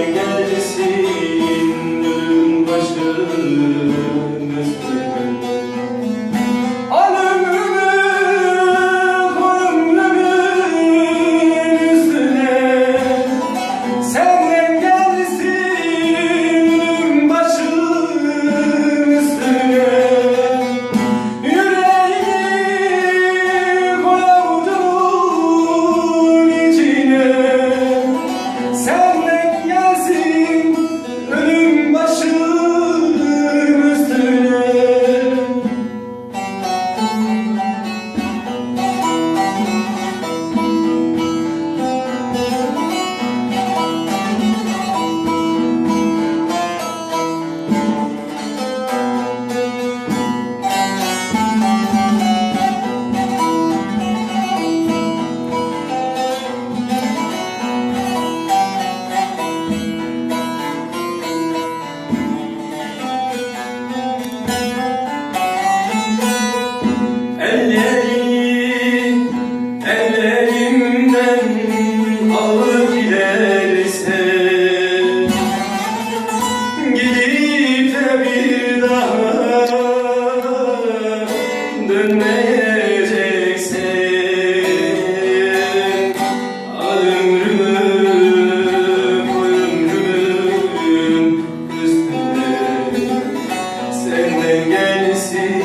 gelsin dönüm başım de